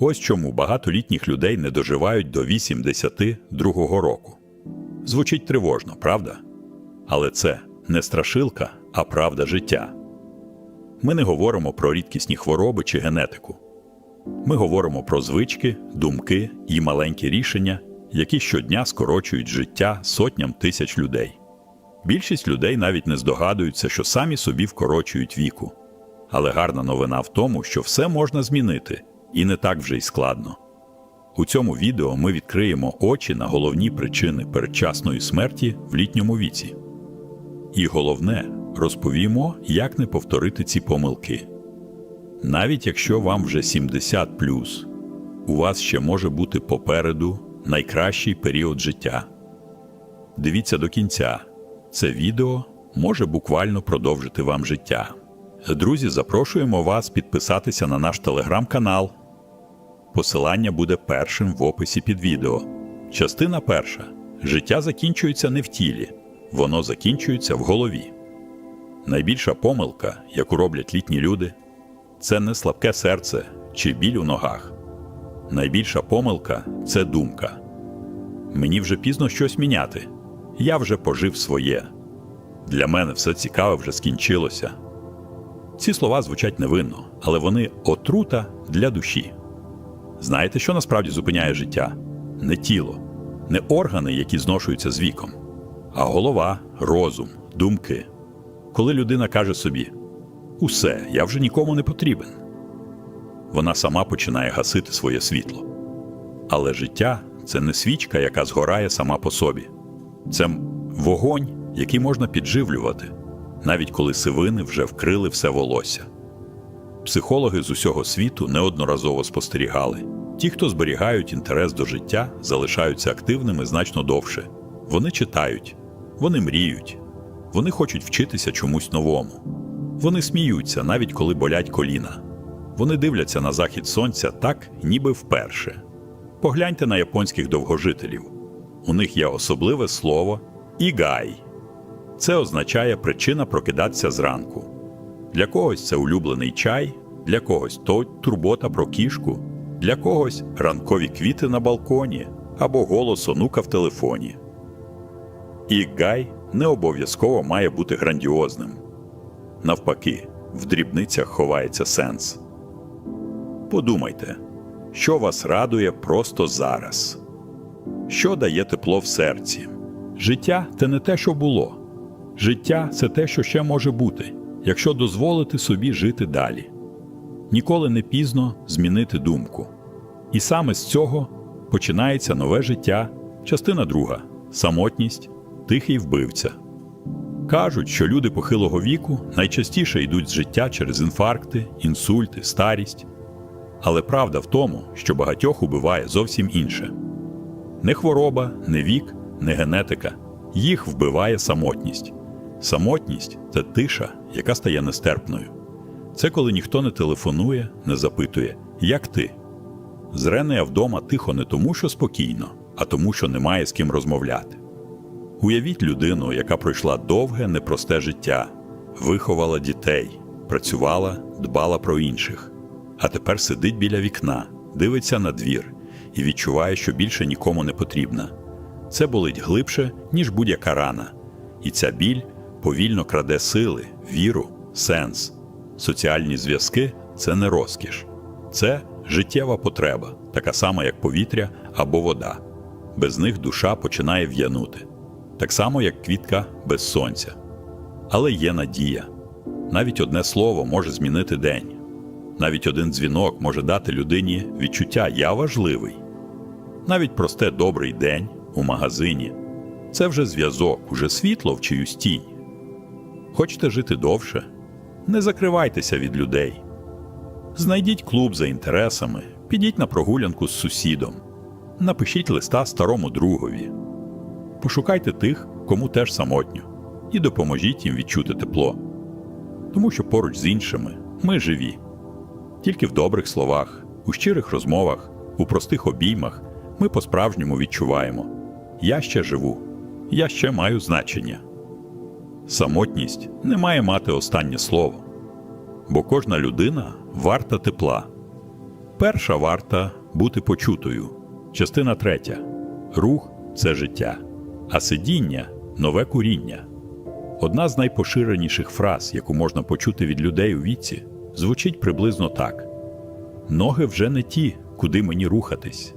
Ось чому багато літніх людей не доживають до 82-го року. Звучить тривожно, правда? Але це не страшилка, а правда життя. Ми не говоримо про рідкісні хвороби чи генетику. Ми говоримо про звички, думки і маленькі рішення, які щодня скорочують життя сотням тисяч людей. Більшість людей навіть не здогадуються, що самі собі вкорочують віку. Але гарна новина в тому, що все можна змінити, і не так вже й складно. У цьому відео ми відкриємо очі на головні причини передчасної смерті в літньому віці. І головне, розповімо, як не повторити ці помилки. Навіть якщо вам вже 70 у вас ще може бути попереду найкращий період життя. Дивіться до кінця. Це відео може буквально продовжити вам життя. Друзі, запрошуємо вас підписатися на наш телеграм-канал. Посилання буде першим в описі під відео. Частина перша. Життя закінчується не в тілі, воно закінчується в голові. Найбільша помилка, яку роблять літні люди, це не слабке серце чи біль у ногах. Найбільша помилка це думка. Мені вже пізно щось міняти. Я вже пожив своє. Для мене все цікаве вже скінчилося. Ці слова звучать невинно, але вони отрута для душі. Знаєте, що насправді зупиняє життя? Не тіло, не органи, які зношуються з віком, а голова, розум, думки. Коли людина каже собі: Усе, я вже нікому не потрібен, вона сама починає гасити своє світло. Але життя це не свічка, яка згорає сама по собі, це вогонь, який можна підживлювати, навіть коли сивини вже вкрили все волосся. Психологи з усього світу неодноразово спостерігали. Ті, хто зберігають інтерес до життя, залишаються активними значно довше. Вони читають, вони мріють, вони хочуть вчитися чомусь новому. Вони сміються, навіть коли болять коліна. Вони дивляться на захід сонця так, ніби вперше. Погляньте на японських довгожителів. У них є особливе слово ігай. Це означає причина прокидатися зранку. Для когось це улюблений чай, для когось то турбота про кішку, для когось ранкові квіти на балконі або голос онука в телефоні. Ігай не обов'язково має бути грандіозним. Навпаки, в дрібницях ховається сенс. Подумайте, що вас радує просто зараз, що дає тепло в серці. Життя це не те, що було. Життя це те, що ще може бути, якщо дозволити собі жити далі. Ніколи не пізно змінити думку. І саме з цього починається нове життя, частина друга самотність, тихий вбивця. Кажуть, що люди похилого віку найчастіше йдуть з життя через інфаркти, інсульти, старість. Але правда в тому, що багатьох убиває зовсім інше. Не хвороба, не вік, не генетика. Їх вбиває самотність. Самотність це тиша, яка стає нестерпною. Це коли ніхто не телефонує, не запитує, як ти. Зрене вдома тихо не тому, що спокійно, а тому, що немає з ким розмовляти. Уявіть людину, яка пройшла довге, непросте життя, виховала дітей, працювала, дбала про інших, а тепер сидить біля вікна, дивиться на двір і відчуває, що більше нікому не потрібна. Це болить глибше, ніж будь-яка рана, і ця біль повільно краде сили, віру, сенс. Соціальні зв'язки це не розкіш, це життєва потреба, така сама, як повітря або вода. Без них душа починає в'янути, так само, як квітка без сонця. Але є надія. Навіть одне слово може змінити день. Навіть один дзвінок може дати людині відчуття Я важливий. Навіть просте добрий день у магазині це вже зв'язок, уже світло в чиюсь тінь. Хочете жити довше? Не закривайтеся від людей. Знайдіть клуб за інтересами, підіть на прогулянку з сусідом, напишіть листа старому другові, пошукайте тих, кому теж самотньо, і допоможіть їм відчути тепло. Тому що поруч з іншими ми живі. Тільки в добрих словах, у щирих розмовах, у простих обіймах ми по-справжньому відчуваємо: я ще живу, я ще маю значення. Самотність не має мати останнє слово, бо кожна людина варта тепла. Перша варта бути почутою. Частина третя. Рух це життя, а сидіння нове куріння. Одна з найпоширеніших фраз, яку можна почути від людей у віці, звучить приблизно так: Ноги вже не ті, куди мені рухатись.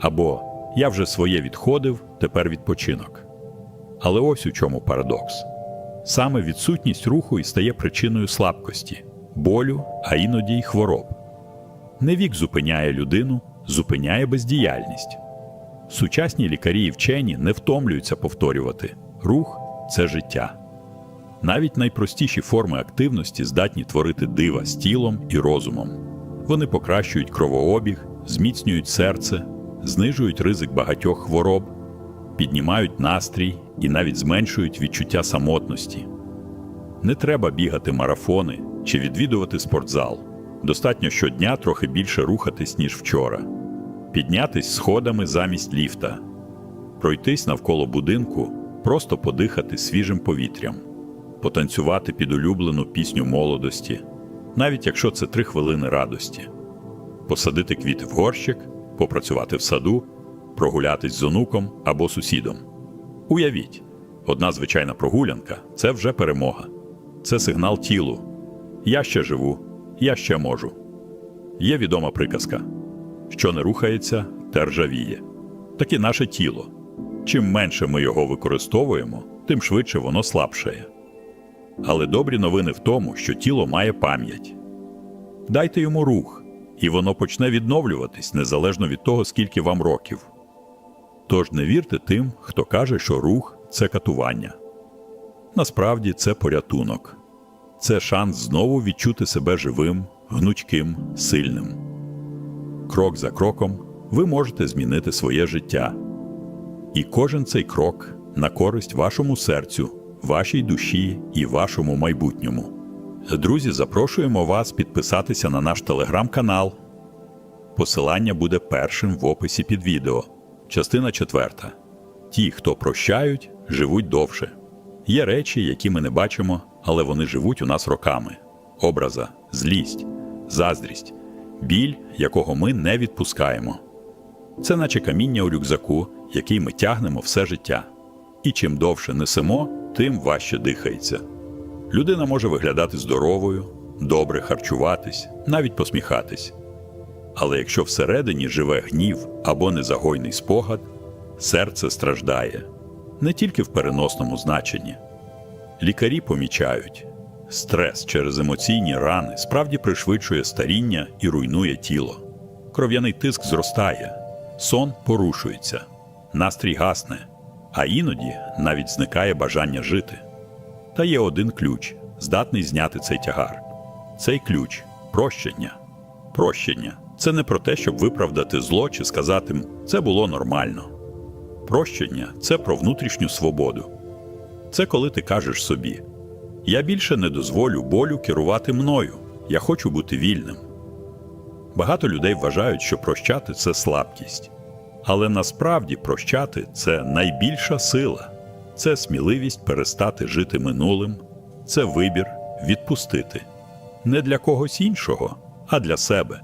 Або Я вже своє відходив, тепер відпочинок. Але ось у чому парадокс. Саме відсутність руху і стає причиною слабкості, болю, а іноді й хвороб. Не вік зупиняє людину, зупиняє бездіяльність. Сучасні лікарі і вчені не втомлюються повторювати рух це життя. Навіть найпростіші форми активності здатні творити дива з тілом і розумом. Вони покращують кровообіг, зміцнюють серце, знижують ризик багатьох хвороб, піднімають настрій і навіть зменшують відчуття самотності. Не треба бігати марафони чи відвідувати спортзал. Достатньо щодня трохи більше рухатись, ніж вчора, піднятись сходами замість ліфта, пройтись навколо будинку, просто подихати свіжим повітрям, потанцювати під улюблену пісню молодості, навіть якщо це три хвилини радості, посадити квіти в горщик, попрацювати в саду, прогулятись з онуком або сусідом. Уявіть, одна звичайна прогулянка це вже перемога, це сигнал тілу. Я ще живу, я ще можу. Є відома приказка: що не рухається, те ржавіє. І наше тіло. Чим менше ми його використовуємо, тим швидше воно слабшає. Але добрі новини в тому, що тіло має пам'ять. Дайте йому рух, і воно почне відновлюватись незалежно від того, скільки вам років. Тож не вірте тим, хто каже, що рух це катування. Насправді це порятунок. Це шанс знову відчути себе живим, гнучким, сильним. Крок за кроком ви можете змінити своє життя. І кожен цей крок на користь вашому серцю, вашій душі і вашому майбутньому. Друзі, запрошуємо вас підписатися на наш телеграм-канал. Посилання буде першим в описі під відео. Частина четверта. Ті, хто прощають, живуть довше. Є речі, які ми не бачимо, але вони живуть у нас роками: образа, злість, заздрість, біль, якого ми не відпускаємо. Це наче каміння у рюкзаку, який ми тягнемо все життя. І чим довше несемо, тим важче дихається. Людина може виглядати здоровою, добре харчуватись, навіть посміхатись. Але якщо всередині живе гнів або незагойний спогад, серце страждає не тільки в переносному значенні. Лікарі помічають, стрес через емоційні рани справді пришвидшує старіння і руйнує тіло. Кров'яний тиск зростає, сон порушується, настрій гасне, а іноді навіть зникає бажання жити. Та є один ключ, здатний зняти цей тягар. Цей ключ прощення. Прощення це не про те, щоб виправдати зло чи сказати це було нормально. Прощення це про внутрішню свободу. Це коли ти кажеш собі: Я більше не дозволю болю керувати мною, я хочу бути вільним. Багато людей вважають, що прощати це слабкість. Але насправді прощати це найбільша сила, це сміливість перестати жити минулим, це вибір відпустити не для когось іншого, а для себе.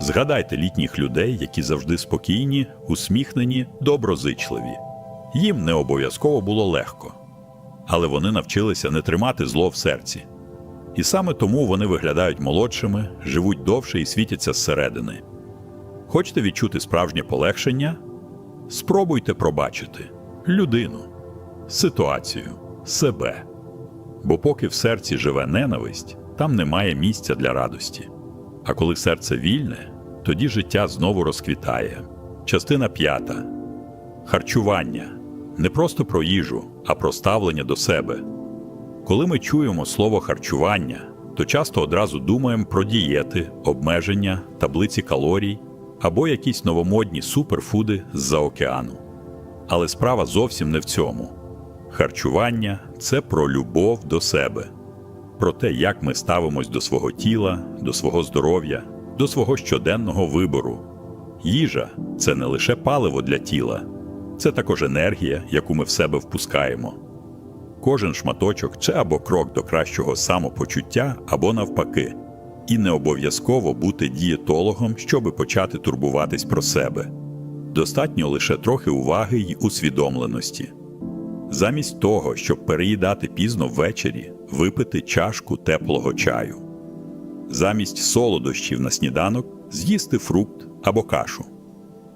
Згадайте літніх людей, які завжди спокійні, усміхнені, доброзичливі. Їм не обов'язково було легко, але вони навчилися не тримати зло в серці. І саме тому вони виглядають молодшими, живуть довше і світяться зсередини. Хочете відчути справжнє полегшення? Спробуйте пробачити людину, ситуацію, себе. Бо поки в серці живе ненависть, там немає місця для радості. А коли серце вільне, тоді життя знову розквітає. Частина п'ята харчування не просто про їжу, а про ставлення до себе. Коли ми чуємо слово харчування, то часто одразу думаємо про дієти, обмеження, таблиці калорій або якісь новомодні суперфуди з-за океану. Але справа зовсім не в цьому. Харчування це про любов до себе, про те, як ми ставимось до свого тіла, до свого здоров'я, до свого щоденного вибору. Їжа це не лише паливо для тіла, це також енергія, яку ми в себе впускаємо. Кожен шматочок це або крок до кращого самопочуття, або навпаки, І не обов'язково бути дієтологом, щоби почати турбуватись про себе. Достатньо лише трохи уваги й усвідомленості. Замість того, щоб переїдати пізно ввечері, випити чашку теплого чаю. Замість солодощів на сніданок з'їсти фрукт або кашу.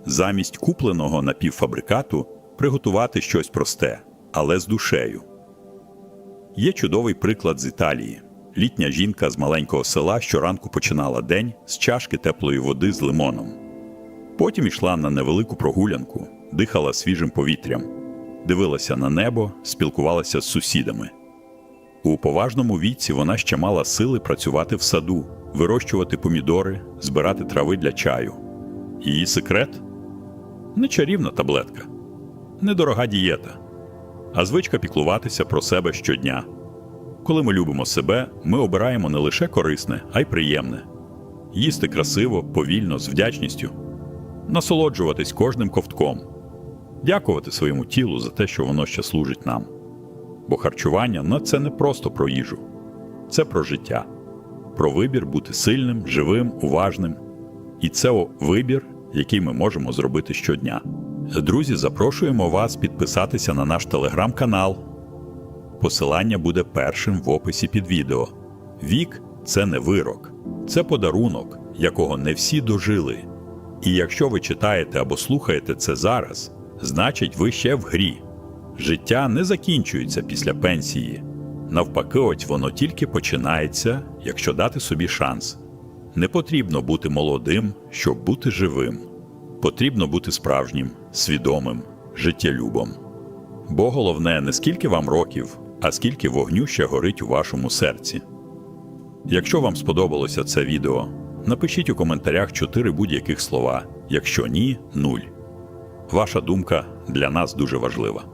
Замість купленого напівфабрикату приготувати щось просте, але з душею. Є чудовий приклад з Італії. Літня жінка з маленького села щоранку починала день з чашки теплої води з лимоном. Потім йшла на невелику прогулянку, дихала свіжим повітрям, дивилася на небо, спілкувалася з сусідами. У поважному віці вона ще мала сили працювати в саду, вирощувати помідори, збирати трави для чаю. Її секрет не чарівна таблетка, недорога дієта, а звичка піклуватися про себе щодня. Коли ми любимо себе, ми обираємо не лише корисне, а й приємне їсти красиво, повільно, з вдячністю, насолоджуватись кожним ковтком, дякувати своєму тілу за те, що воно ще служить нам. Бо харчування ну, це не просто про їжу, це про життя, про вибір бути сильним, живим, уважним. І це вибір, який ми можемо зробити щодня. Друзі, запрошуємо вас підписатися на наш телеграм-канал. Посилання буде першим в описі під відео. Вік це не вирок, це подарунок, якого не всі дожили. І якщо ви читаєте або слухаєте це зараз, значить ви ще в грі. Життя не закінчується після пенсії. Навпаки, ось воно тільки починається, якщо дати собі шанс. Не потрібно бути молодим, щоб бути живим. Потрібно бути справжнім, свідомим, життєлюбом. Бо головне не скільки вам років, а скільки вогню ще горить у вашому серці. Якщо вам сподобалося це відео, напишіть у коментарях чотири будь-яких слова. Якщо ні, нуль. Ваша думка для нас дуже важлива.